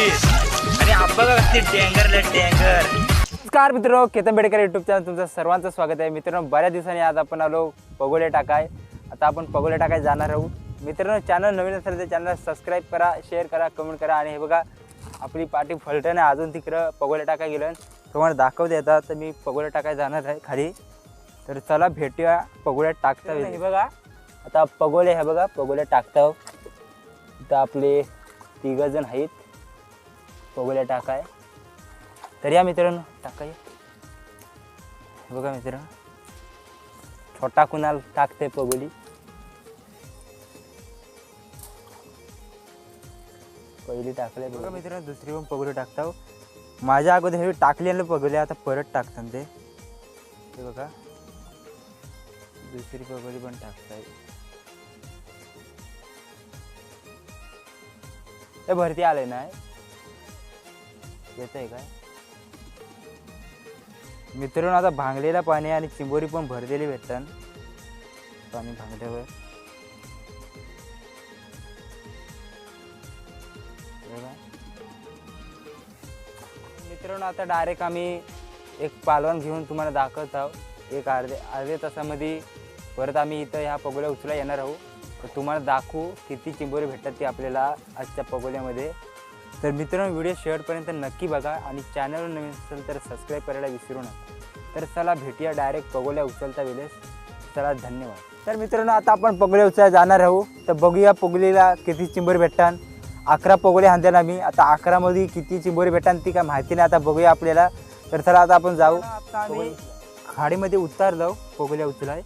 आणि डेंगरले डेंगर नमस्कार मित्रांनो केतन बेडकर युट्यूब चॅनल तुमचं सर्वांचं स्वागत आहे. मित्रांनो बऱ्याच दिवसांनी आज आपण आलो पगोले टाकाय. आता आपण पगोले टाकाय जाणार आहोत. मित्रांनो चॅनल नवीन असेल तर चॅनल सबस्क्राईब करा शेअर करा कमेंट करा. आणि हे बघा आपली पाठी फलटण आहे. अजून तिकडं पगोले टाकाय गेलं तुम्हाला दाखवते येतात तर मी पगोले टाकाय जाणार आहे खाली. तर चला भेटूया पगोल्यात टाकता. हे बघा. आता पगोले हे बघा पगोले टाकता इथं आपले तिघ जण पगोल्या टाकाय तर या मित्रांनो टाकाय हे. बघा मित्रांनो. छोटा कुणाल टाकते पगोली. पहिली टाकले बघा मित्रांनो दुसरी पण पगोली टाकता माझ्या अगोदर हे टाकलेलं पगोली आता परत टाकतात ते. हे बघा. दुसरी पगोली पण टाकताय. हे भरती आले ना? येत आहे काय? मित्रांनो आता भांगलेला पाणी आणि चिंबोरी पण भरलेली भेटतात. पाणी भांगल्यावर. मित्रांनो आता डायरेक्ट आम्ही एक पालवण घेऊन तुम्हाला दाखवत आहोत. एक अर्धे अर्धे तासामध्ये परत आम्ही इथं ह्या पगोल्या उचला येणार आहोत. तर तुम्हाला दाखवू किती चिंबोरी भेटतात ती आपल्याला आजच्या पगोल्यामध्ये तर मित्रांनो व्हिडिओ शेवटपर्यंत नक्की बघा आणि चॅनलवर नवीन असेल तर सबस्क्राईब करायला विसरू नका. तर चला भेटूया डायरेक्ट पगोल्या उचलता वेळेस चला धन्यवाद. तर मित्रांनो आता आपण पगोल्या उचलायला जाणार आहोत. तर बघूया पगोलीला किती चिंबोरी भेटतात. अकरा पगोले हाणतात आम्ही. आता अकरामध्ये किती चिंबोरी भेटतात ती काय माहिती नाही. आता बघूया आपल्याला. तर चला आता आपण जाऊ. आता आम्ही खाडीमध्ये उतार जाऊ पगोल्या उचलाय.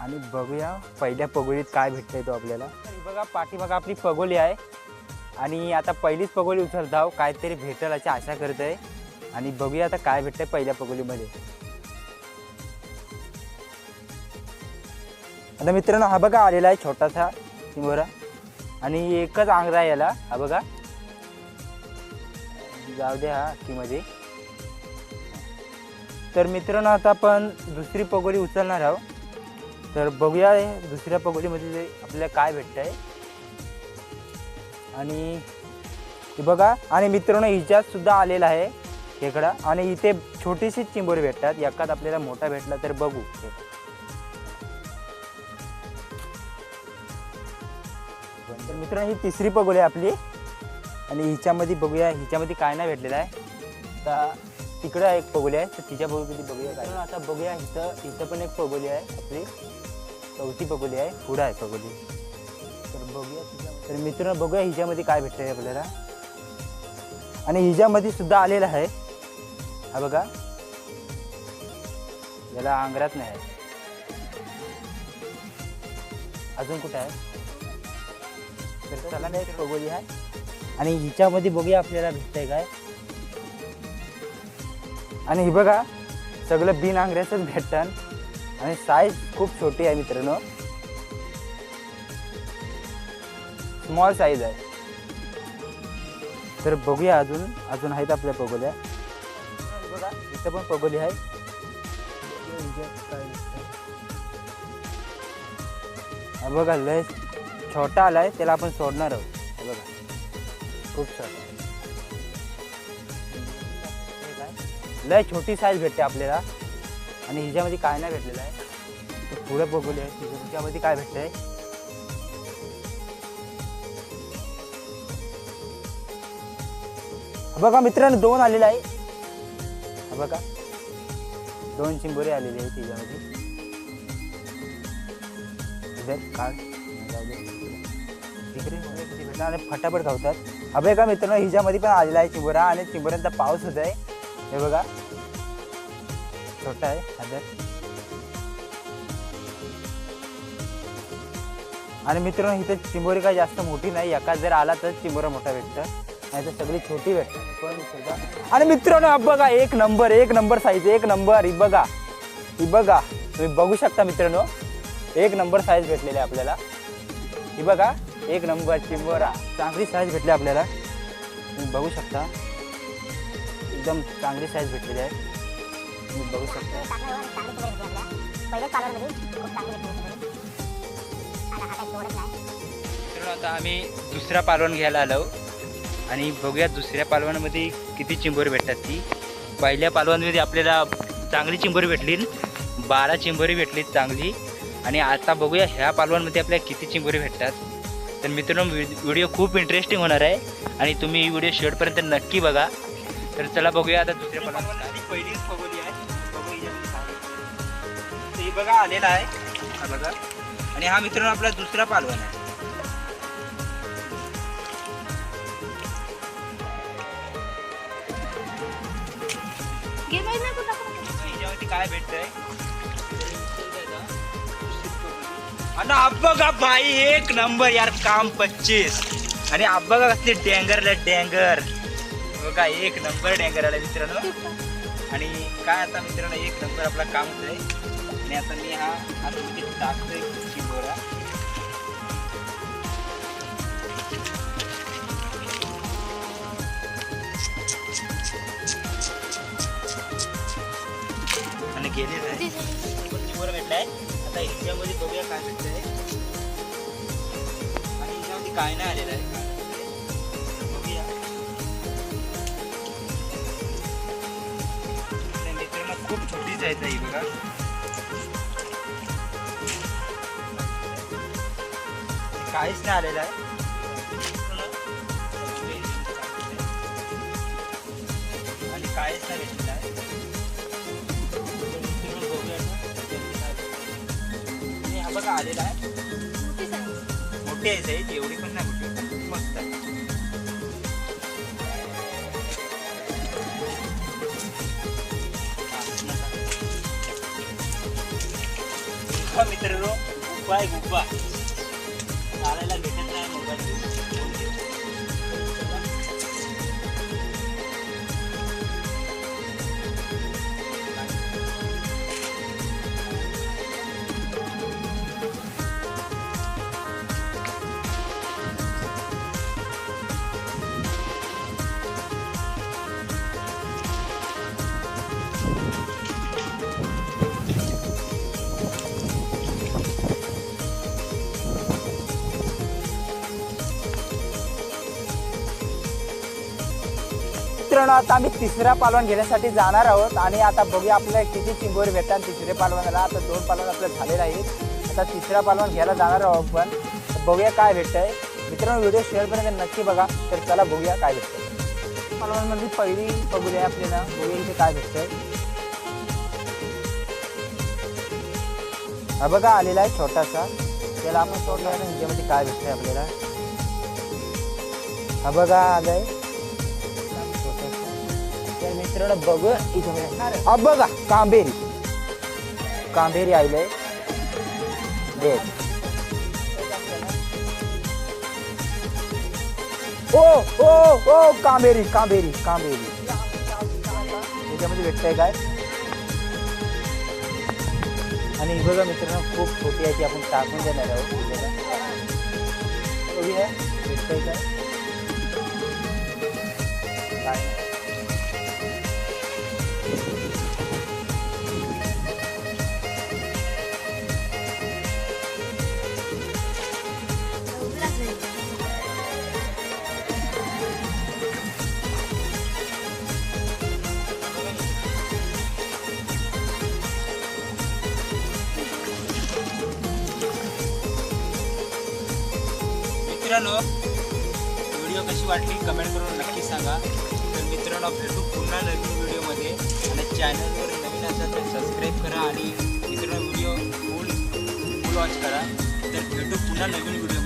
आणि बघूया पहिल्या पगोलीत काय भेटतंय तो आपल्याला. तर ही बघा पाठीमागं आपली पगोली आहे. आणि आता पहिलीच पगोली उचलत आहो काहीतरी भेटेल अशी आशा करत आहे. आणि बघूया आता काय भेटतंय पहिल्या पगोलीमध्ये. आता मित्रांनो हा बघा आलेला आहे छोटासा चिंबोरा आणि एकच आंगरा आहे याला हा बघा. जाऊ द्या हा मध्ये तर मित्रांनो आता आपण दुसरी पगोली उचलणार आहोत. तर बघूया दुसऱ्या पगोलीमध्ये आपल्याला काय भेटतं आहे आणि बघा आणि मित्रांनो हिच्यात सुद्धा आलेला आहे खेकडा. आणि इथे छोटीशी चिंबोरी भेटतात. एकात आपल्याला मोठा भेटला तर बघू. तर मित्रांनो ही तिसरी पगोली आहे आपली. आणि हिच्यामध्ये बघूया हिच्यामध्ये काय नाही भेटलेलं आहे. आता तिकडं एक पगोली आहे. तर तिच्या पगोलीमध्ये बघूया. काय आता बघूया इथं इथं पण एक पगोली आहे आपली. चौथी पगोली आहे. पुढं आहे पगोली. बघूया तर मित्रांनो बघूया हिच्यामध्ये काय भेटतंय आपल्याला. आणि हिच्यामध्ये सुद्धा आलेलं आहे. हा बघा. याला आंगरात नाही आहे. अजून कुठं आहे? तर चला नाही बघूया. आहे आणि हिच्यामध्ये बघूया आपल्याला भेटतंय काय. आणि हे बघा सगळं बिन आंगऱ्याचंच भेटतं आणि साईज खूप छोटी आहे मित्रांनो. स्मॉल साईज आहे. तर बघूया अजून अजून आहेत आपल्या पगोल्या. बघा इथं पण पगोली आहे. बघा लय छोटा आलाय त्याला आपण सोडणार आहोत. बघा खूप छोटा. लय छोटी साईज भेटते आपल्याला. आणि हिच्यामध्ये काय नाही भेटलेलं आहे. पुढे बघूया आहे हिच्यामध्ये काय भेटतंय. बघा मित्रांनो दोन आलेला आहे. हा बघा दोन चिंबोरी आलेली आहे तिच्यामध्ये. इधर काढ. भेटणार आणि फटाफट खावतात हा बघा मित्रांनो हिच्यामध्ये पण आलेला आहे चिंबोरा आणि चिंबोऱ्यांचा पाऊस होत आहे. हे बघा छोटा आहे हादर आणि मित्रांनो इथे चिंबोरी काय जास्त मोठी नाही एका जर आला तर चिंबोरा मोठा भेटतं. नाही तर सगळी छोटी भेटतात पण सुद्धा आणि मित्रांनो हा बघा एक नंबर एक नंबर साईज एक नंबर. ही बघा ही बघा. तुम्ही बघू शकता मित्रांनो एक नंबर साईज भेटलेली आहे आपल्याला. ही बघा एक नंबर चिंबोरा. चांगली साईज भेटली आपल्याला. तुम्ही बघू शकता. एकदम चांगली साईज भेटलेली आहे. तुम्ही बघू शकता. आता आम्ही दुसरा पालवण घ्यायला आलो. आणि बघूया दुसऱ्या पालवांमध्ये किती चिंबोरी भेटतात ती. पहिल्या पालवांमध्ये आपल्याला चांगली चिंबोरी भेटली. बारा चिंबोरी भेटली चांगली. आणि आता बघूया ह्या पालवांमध्ये आपल्याला किती चिंबोरी भेटतात. तर मित्रांनो व्हिड- व्हिडिओ खूप इंटरेस्टिंग होणार आहे. आणि तुम्ही ही व्हिडिओ शेवटपर्यंत नक्की बघा. तर चला बघूया आता दुसऱ्या पालवान पहिलीच आहे. बघू आलेला आहे. हा बघा. आणि हा मित्रांनो आपला दुसरा पालवण आहे. काय भेटतंय? आणि अब्बा भाई एक नंबर यार काम पच्चीस. आणि अब्बा का कसले डँगरला डँगर. बघा एक नंबर डँगर आला मित्रांनो. आणि काय आता मित्रांनो एक नंबर आपला काम होतंय. आणि आता मी हा आतमध्ये टाकतोय चिंबोरा आणि गेलेलं आहे. भेटलाय. आता इंडियामध्ये बघूया काय भेटतंय. आणि इंडियामध्ये काय नाही आलेलं आहे. बघूया. आणि मित्रांनो खूप छोटीच आहे ताई बघा. काहीच नाही आलेलं आहे. आणि काहीच नाही बघा आलेला आहे. मोठी आहे साईज एवढी पण नाही मोठी. मस्त आहे. मित्रांनो गुब्बा आहे गुब्बा चालायला भेटत नाही मोबाईल. मित्रांनो आता आम्ही तिसरा पालवण घेण्यासाठी जाणार आहोत आणि आता बघूया आपल्याला किती चिंगोर भेटतात तिसऱ्या पालवणाला. आता दोन पालवण आपलं झालेलं आहेत आता तिसरा पालवण घ्यायला जाणार आहोत आपण. बघूया काय भेटतंय. मित्रांनो व्हिडिओ शेअरपर्यंत नक्की बघा. तर चला बघूया काय भेटतंय. पालवणमध्ये पहिली बघूया आपल्याला बघूया इथे काय भेटतंय. हा बघा आलेला आहे छोटासा. त्याला आपण सोडला याच्यामध्ये काय भेटतंय आपल्याला? हा बघा आलं आहे मित्रांनो बघ इथं हा बघा कांबेरी. कांबेरी आयलंय दे. ओ ओ ओ कांबेरी कांबेरी कांबेरी. त्याच्यामध्ये भेटतंय काय? आणि बघा मित्रांनो खूप छोटी आहे ती आपण टाकून देणार आहोत. भेटतंय काय? काय? मित्रांनो व्हिडिओ कशी वाटली कमेंट करून नक्की सांगा. तर मित्रांनो भेटू पुन्हा नवीन व्हिडिओमध्ये आणि चॅनलवर नवीन असाल तर सबस्क्राईब करा आणि मित्रांनो व्हिडिओ फुल फुल वॉच करा. तर भेटू पुन्हा नवीन व्हिडिओ